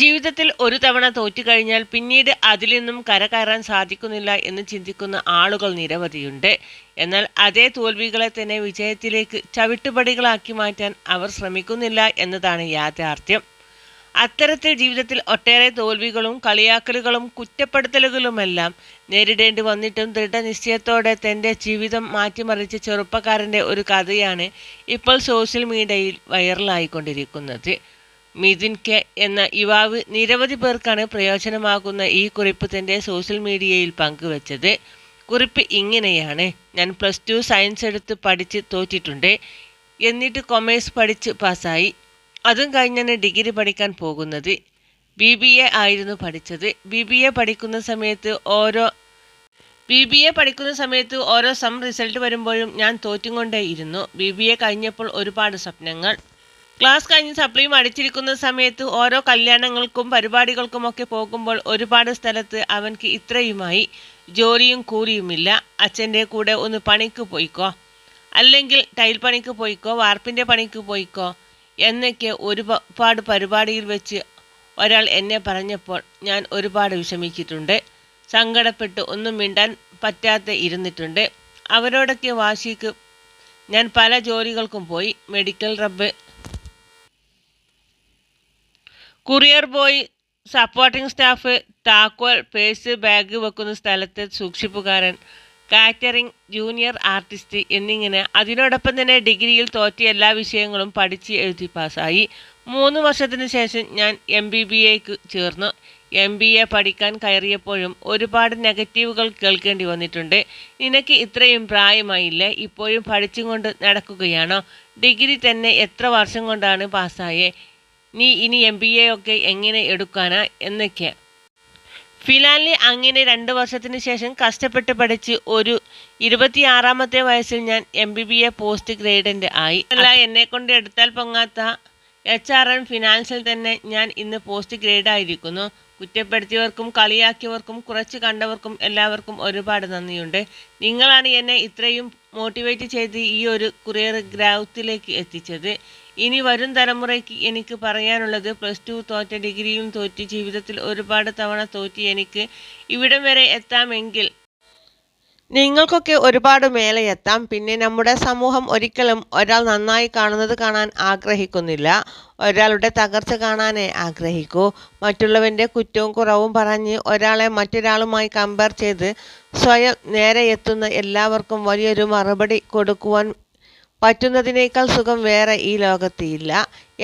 ജീവിതത്തിൽ ഒരു തവണ തോറ്റുകഴിഞ്ഞാൽ പിന്നീട് അതിൽ നിന്നും കരകയറാൻ സാധിക്കുന്നില്ല എന്ന് ചിന്തിക്കുന്ന ആളുകൾ നിരവധിയുണ്ട്. എന്നാൽ അതേ തോൽവികളെ തന്നെ വിജയത്തിലേക്ക് ചവിട്ടുപടികളാക്കി മാറ്റാൻ അവർ ശ്രമിക്കുന്നില്ല എന്നതാണ് യാഥാർത്ഥ്യം. അത്തരത്തിൽ ജീവിതത്തിൽ ഒട്ടേറെ തോൽവികളും കളിയാക്കലുകളും കുറ്റപ്പെടുത്തലുകളുമെല്ലാം നേരിടേണ്ടി വന്നിട്ടും ദൃഢനിശ്ചയത്തോടെ തന്റെ ജീവിതം മാറ്റിമറിച്ച ചെറുപ്പക്കാരന്റെ ഒരു കഥയാണ് ഇപ്പോൾ സോഷ്യൽ മീഡിയയിൽ വൈറലായിക്കൊണ്ടിരിക്കുന്നത്. മിഥുൻ കെ എന്ന യുവാവ് നിരവധി പേർക്കാണ് പ്രയോജനമാകുന്ന ഈ കുറിപ്പ് തന്റെ സോഷ്യൽ മീഡിയയിൽ പങ്കുവച്ചത്. കുറിപ്പ് ഇങ്ങനെയാണ്. ഞാൻ പ്ലസ് ടു സയൻസ് എടുത്ത് പഠിച്ച് തോറ്റിട്ടുണ്ട്. എന്നിട്ട് കൊമേഴ്സ് പഠിച്ച് പാസ്സായി. അതും കഴിഞ്ഞാണ് ഡിഗ്രി പഠിക്കാൻ പോകുന്നത്. ബി ബി എ ആയിരുന്നു പഠിച്ചത്. ബി ബി എ പഠിക്കുന്ന സമയത്ത് ഓരോ ബി ബി എ പഠിക്കുന്ന സമയത്ത് ഓരോ സം റിസൾട്ട് വരുമ്പോഴും ഞാൻ തോറ്റും കൊണ്ടേ ഇരുന്നു ബി ബി എ കഴിഞ്ഞപ്പോൾ ഒരുപാട് സ്വപ്നങ്ങൾ. ക്ലാസ് കഴിഞ്ഞ് സപ്ലിയും അടിച്ചിരിക്കുന്ന സമയത്ത് ഓരോ കല്യാണങ്ങൾക്കും പരിപാടികൾക്കുമൊക്കെ പോകുമ്പോൾ ഒരുപാട് സ്ഥലത്ത് അവൻക്ക് ഇത്രയുമായി ജോലിയും കൂലിയുമില്ല. അച്ഛന്റെ കൂടെ ഒന്ന് പണിക്ക് പോയിക്കോ. അല്ലെങ്കിൽ ടൈൽ പണിക്ക് പോയിക്കോ വാർപ്പിന്റെ പണിക്ക് പോയിക്കോ എന്നൊക്കെ ഒരുപാട് പരിപാടിയിൽ വെച്ച് ഒരാൾ എന്നെ പറഞ്ഞപ്പോൾ ഞാൻ ഒരുപാട് വിഷമിച്ചിട്ടുണ്ട്. സങ്കടപ്പെട്ട് ഒന്നും മിണ്ടാൻ പറ്റാത്ത ഇരുന്നിട്ടുണ്ട്. അവരോടൊക്കെ വാശിക്ക് ഞാൻ പല ജോലികൾക്കും പോയി. Medical rep courier boy supporting staff താക്കോൽ പേഴ്സ് ബാഗ് വെക്കുന്ന സ്ഥലത്തെ സൂക്ഷിപ്പുകാരൻ കാറ്ററിംഗ് ജൂനിയർ ആർട്ടിസ്റ്റ് എന്നിങ്ങനെ അതിനോടൊപ്പം തന്നെ ഡിഗ്രിയിൽ തോറ്റിയ എല്ലാ വിഷയങ്ങളും പഠിച്ച് എഴുതി പാസ്സായി. മൂന്ന് വർഷത്തിന് ശേഷം ഞാൻ എം ബി ബി എക്ക് ചേർന്നു. എം ബി എ പഠിക്കാൻ കയറിയപ്പോഴും ഒരുപാട് നെഗറ്റീവുകൾ കേൾക്കേണ്ടി വന്നിട്ടുണ്ട്. നിനക്ക് ഇത്രയും പ്രായമായില്ലേ? ഇപ്പോഴും പഠിച്ചും കൊണ്ട് നടക്കുകയാണോ? ഡിഗ്രി തന്നെ എത്ര വർഷം കൊണ്ടാണ് പാസ്സായേ? നീ ഇനി എം ബി എ ഒക്കെ എങ്ങനെ എടുക്കാനാ എന്നൊക്കെ. ഫിലാലി അങ്ങനെ രണ്ട് വർഷത്തിന് ശേഷം കഷ്ടപ്പെട്ട് പഠിച്ച് ഒരു ഇരുപത്തിയാറാമത്തെ വയസ്സിൽ ഞാൻ M B B A post graduate ആയി. അല്ല എന്നെ കൊണ്ട് എടുത്താൽ പൊങ്ങാത്ത എച്ച് ആർ എം ഫിനാൻസിൽ തന്നെ ഞാൻ ഇന്ന് പോസ്റ്റ് ഗ്രേഡ് ആയിരിക്കുന്നു. കുറ്റപ്പെടുത്തിയവർക്കും കളിയാക്കിയവർക്കും കുറച്ച് കണ്ടവർക്കും എല്ലാവർക്കും ഒരുപാട് നന്ദിയുണ്ട്. നിങ്ങളാണ് എന്നെ ഇത്രയും മോട്ടിവേറ്റ് ചെയ്ത് ഈ ഒരു കുറിയർ ഗ്രൗത്തിലേക്ക് എത്തിച്ചത്. ഇനി വരും തലമുറയ്ക്ക് എനിക്ക് പറയാനുള്ളത് പ്ലസ് ടു തോറ്റ ഡിഗ്രിയും തോറ്റ് ജീവിതത്തിൽ ഒരുപാട് തവണ തോറ്റി എനിക്ക് ഇവിടം വരെ എത്താമെങ്കിൽ നിങ്ങൾക്കൊക്കെ ഒരുപാട് മേലെ എത്താം പിന്നെ നമ്മുടെ സമൂഹം ഒരിക്കലും ഒരാൾ നന്നായി കാണുന്നത് കാണാൻ ആഗ്രഹിക്കുന്നില്ല. ഒരാളുടെ തകർച്ച കാണാനേ ആഗ്രഹിക്കൂ. മറ്റുള്ളവന്റെ കുറ്റവും കുറവും പറഞ്ഞ് ഒരാളെ മറ്റൊരാളുമായി കമ്പയർ ചെയ്ത് സ്വയം നേരെ എത്തുന്ന എല്ലാവർക്കും വലിയൊരു മറുപടി കൊടുക്കുവാൻ പറ്റുന്നതിനേക്കാൾ സുഖം വേറെ ഈ ലോകത്തില്ല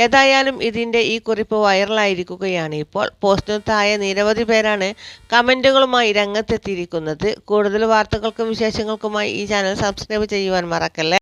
ഏതായാലും ഇതിന്റെ ഈ കുറിപ്പ് വൈറലായിരിക്കുകയാണ് ഇപ്പോൾ. പോസ്റ്റിന് താഴെ നിരവധി പേരാണ് കമന്റുകളുമായി രംഗത്തെത്തിയിരിക്കുന്നത്. കൂടുതൽ വാർത്തകൾക്കും വിശേഷങ്ങൾക്കുമായി ഈ ചാനൽ സബ്സ്ക്രൈബ് ചെയ്യുവാൻ മറക്കല്ലേ?